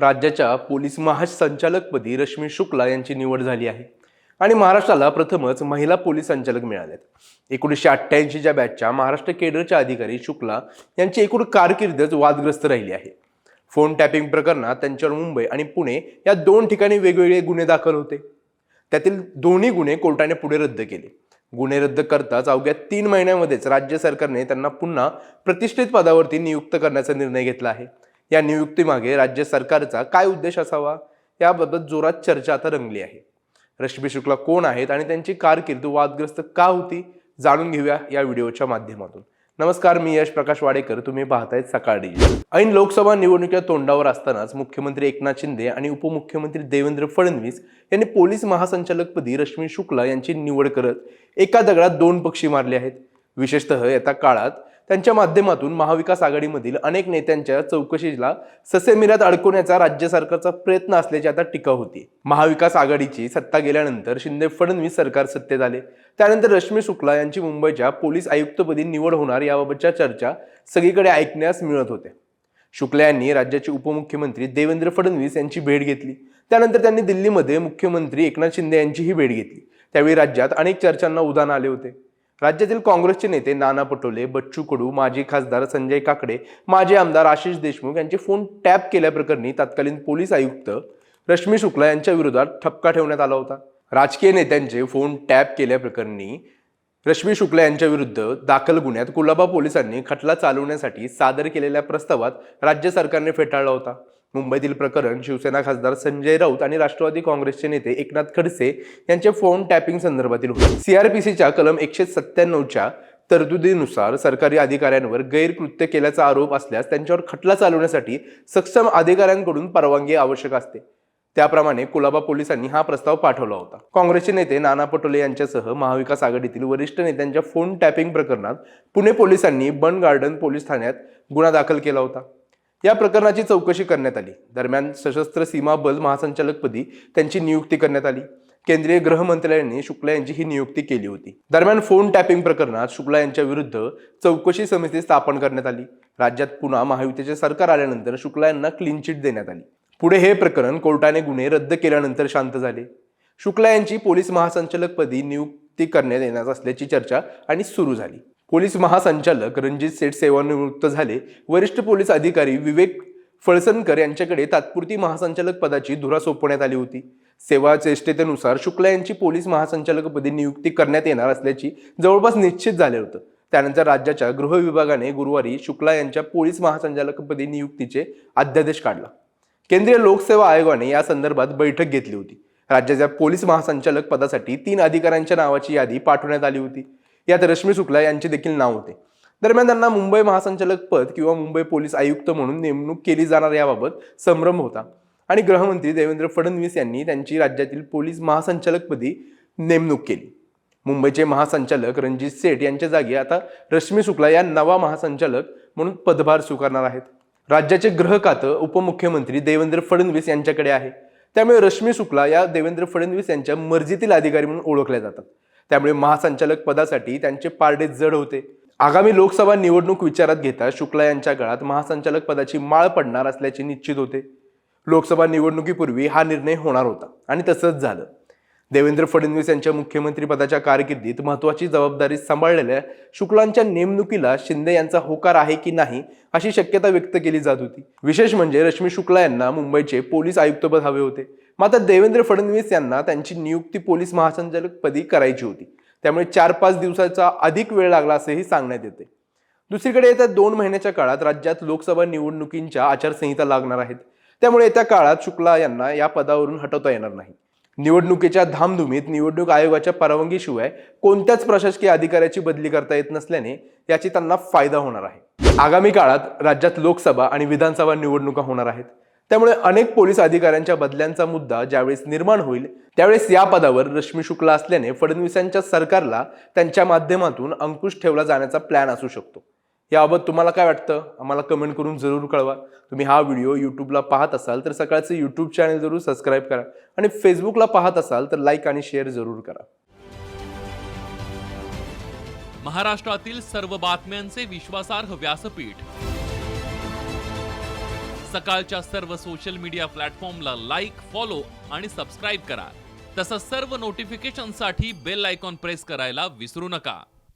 राज्याच्या पोलीस महासंचालकपदी रश्मी शुक्ला यांची निवड झाली आहे. आणि महाराष्ट्राला प्रथमच महिला पोलीस संचालक मिळाल्यात एकोणीसशे अठ्ठ्याऐंशीच्या बॅचच्या महाराष्ट्र केडरच्या अधिकारी शुक्ला यांची एकूण कारकिर्दच वादग्रस्त राहिली आहे. फोन टॅपिंग प्रकरणात त्यांच्यावर मुंबई आणि पुणे या दोन ठिकाणी वेगवेगळे गुन्हे दाखल होते. त्यातील दोन्ही गुन्हे कोर्टाने पुढे रद्द केले. गुन्हे रद्द करताच अवघ्या तीन महिन्यामध्येच राज्य सरकारने त्यांना पुन्हा प्रतिष्ठित पदावरती नियुक्त करण्याचा निर्णय घेतला आहे. या नियुक्तीमागे राज्य सरकारचा काय उद्देश असावा? याबाबत जोरात चर्चा आता रंगली आहे. रश्मी शुक्ला कोण आहेत आणि त्यांची कारकीर्द वादग्रस्त का होती? जाणून घेऊया या व्हिडिओच्या माध्यमातून. नमस्कार मी यश प्रकाश वाडेकर. तुम्ही पाहतायत सकाळ डिजिटल. ऐन लोकसभा निवडणुकीच्या तोंडावर असतानाच मुख्यमंत्री एकनाथ शिंदे आणि उपमुख्यमंत्री देवेंद्र फडणवीस यांनी पोलीस महासंचालकपदी रश्मी शुक्ला यांची निवड करत एका दगडात दोन पक्षी मारले आहेत. विशेषतः येत्या काळात त्यांच्या माध्यमातून महाविकास आघाडीमधील अनेक नेत्यांच्या चौकशीला ससेमिरात अडकवण्याचा राज्य सरकारचा प्रयत्न असल्याची आता टीका होती. महाविकास आघाडीची सत्ता गेल्यानंतर शिंदे फडणवीस सरकार सत्तेत आले. त्यानंतर रश्मी शुक्ला यांची मुंबईच्या पोलीस आयुक्तपदी निवड होणार याबाबतच्या चर्चा सगळीकडे ऐकण्यास मिळत होत्या शुक्ला यांनी राज्याचे उपमुख्यमंत्री देवेंद्र फडणवीस यांची भेट घेतली. त्यानंतर त्यांनी दिल्लीमध्ये मुख्यमंत्री एकनाथ शिंदे यांचीही भेट घेतली. त्यावेळी राज्यात अनेक चर्चांना उदाहरण आले होते. राज्यातील काँग्रेसचे नेते नाना पटोले बच्चू कडू माजी खासदार संजय काकडे माजी आमदार आशिष देशमुख यांचे फोन टॅप केल्याप्रकरणी तत्कालीन पोलीस आयुक्त रश्मी शुक्ला यांच्या विरोधात ठपका ठेवण्यात आला होता. राजकीय नेत्यांचे फोन टॅप केल्याप्रकरणी रश्मी शुक्ला यांच्या विरुद्ध दाखल गुन्ह्यात कुलाबा पोलिसांनी खटला चालवण्यासाठी सादर केलेल्या प्रस्तावात राज्य सरकारने फेटाळला होता. मुंबईतील प्रकरण शिवसेना खासदार संजय राऊत आणि राष्ट्रवादी काँग्रेसचे नेते एकनाथ खडसे यांचे फोन टॅपिंग संदर्भातील होते. सीआरपीसीच्या कलम एकशे सत्त्याण्णवच्या तरतुदीनुसार सरकारी अधिकाऱ्यांवर गैरकृत्य केल्याचा आरोप असल्यास त्यांच्यावर खटला चालवण्यासाठी सक्षम अधिकाऱ्यांकडून परवानगी आवश्यक असते. त्याप्रमाणे कुलाबा पोलिसांनी हा प्रस्ताव पाठवला होता. काँग्रेसचे नेते नाना पटोले यांच्यासह महाविकास आघाडीतील वरिष्ठ नेत्यांच्या फोन टॅपिंग प्रकरणात पुणे पोलिसांनी बन गार्डन पोलीस ठाण्यात गुन्हा दाखल केला होता. या प्रकरणाची चौकशी करण्यात आली. दरम्यान सशस्त्र सीमा बल महासंचालकपदी त्यांची नियुक्ती करण्यात आली. केंद्रीय गृह मंत्रालयाने शुक्ला यांची ही नियुक्ती केली होती. दरम्यान फोन टॅपिंग प्रकरणात शुक्ला यांच्या विरुद्ध चौकशी समिती स्थापन करण्यात आली. राज्यात पुन्हा महायुतीचे सरकार आल्यानंतर शुक्ला यांना क्लीन चिट देण्यात आली. पुढे हे प्रकरण कोर्टाने गुन्हे रद्द केल्यानंतर शांत झाले. शुक्ला यांची पोलीस महासंचालकपदी नियुक्ती करण्यात येणार असल्याची चर्चा आणि सुरू झाली. पोलीस महासंचालक रणजित सेठ सेवानिवृत्त झाले. वरिष्ठ पोलीस अधिकारी विवेक फळसनकर यांच्याकडे तात्पुरती महासंचालक पदाची धुरा सोपवण्यात आली होती. सेवा चेष्टेतेनुसार शुक्ला यांची पोलीस महासंचालकपदी नियुक्ती करण्यात येणार असल्याची जवळपास निश्चित झाले होतं. त्यानंतर राज्याच्या गृह विभागाने गुरुवारी शुक्ला यांच्या पोलीस महासंचालकपदी नियुक्तीचे अध्यादेश काढला. केंद्रीय लोकसेवा आयोगाने या संदर्भात बैठक घेतली होती. राज्याच्या पोलीस महासंचालक पदासाठी तीन अधिकाऱ्यांच्या नावाची यादी पाठवण्यात आली होती. यात रश्मी शुक्ला यांचे देखील नाव होते. दरम्यान त्यांना मुंबई महासंचालक पद किंवा मुंबई पोलीस आयुक्त म्हणून नेमणूक केली जाणार याबाबत संभ्रम होता. आणि गृहमंत्री देवेंद्र फडणवीस यांनी त्यांची राज्यातील पोलीस महासंचालकपदी नेमणूक केली. मुंबईचे महासंचालक रणजित सेठ यांच्या जागी आता रश्मी शुक्ला या नवा महासंचालक म्हणून पदभार स्वीकारणार आहेत. राज्याचे ग्रह खातं उपमुख्यमंत्री देवेंद्र फडणवीस यांच्याकडे आहे. त्यामुळे रश्मी शुक्ला या देवेंद्र फडणवीस यांच्या मर्जीतील अधिकारी म्हणून ओळखल्या जातात. त्यामुळे महासंचालक पदासाठी त्यांचे पारडे जड होते. आगामी लोकसभा निवडणूक विचारात घेता शुक्ला यांच्या काळात महासंचालक पदाची माळ पडणार असल्याचे निश्चित होते. लोकसभा निवडणुकीपूर्वी हा निर्णय होणार होता आणि तसंच झालं. देवेंद्र फडणवीस यांच्या मुख्यमंत्रीपदाच्या कारकिर्दीत महत्वाची जबाबदारी सांभाळलेल्या शुक्लांच्या नेमणुकीला शिंदे यांचा होकार आहे की नाही अशी शक्यता व्यक्त केली जात होती. विशेष म्हणजे रश्मी शुक्ला यांना मुंबईचे पोलीस आयुक्तपद हवे होते. मात्र देवेंद्र फडणवीस यांना त्यांची नियुक्ती पोलीस महासंचालकपदी करायची होती. त्यामुळे चार पाच दिवसाचा अधिक वेळ लागला असेही सांगण्यात येते. दुसरीकडे येत्या दोन महिन्याच्या काळात राज्यात लोकसभा निवडणुकींच्या आचारसंहिता लागणार आहेत. त्यामुळे येत्या काळात शुक्ला यांना या पदावरून हटवता येणार नाही. निवडणुकीच्या धामधुमीत निवडणूक आयोगाच्या परवानगीशिवाय कोणत्याच प्रशासकीय अधिकाऱ्याची बदली करता येत नसल्याने याची त्यांना फायदा होणार आहे. आगामी काळात राज्यात लोकसभा आणि विधानसभा निवडणुका होणार आहेत. त्यामुळे अनेक पोलीस अधिकाऱ्यांच्या बदल्यांचा मुद्दा ज्यावेळेस निर्माण होईल त्यावेळेस या पदावर रश्मी शुक्ला असल्याने फडणवीसांच्या सरकारला त्यांच्या माध्यमातून अंकुश ठेवला जाण्याचा प्लॅन असू शकतो. याबाबत तुम्हाला काय वाटतं? आम्हाला कमेंट करून जरूर कळवा. तुम्ही हा व्हिडिओ यूट्यूबला पाहत असाल तर सकाळचं यूट्यूब चॅनल जरूर सबस्क्राईब करा आणि फेसबुकला पाहत असाल तर लाईक आणि शेअर जरूर करा. महाराष्ट्रातील सर्व बातम्यांचे विश्वासार्ह व्यासपीठ. सकाळच्या सर्व सोशल मीडिया प्लॅटफॉर्मला लाईक फॉलो आणि सबस्क्राईब करा. तसंच सर्व नोटिफिकेशनसाठी बेल आयकॉन प्रेस करायला विसरू नका.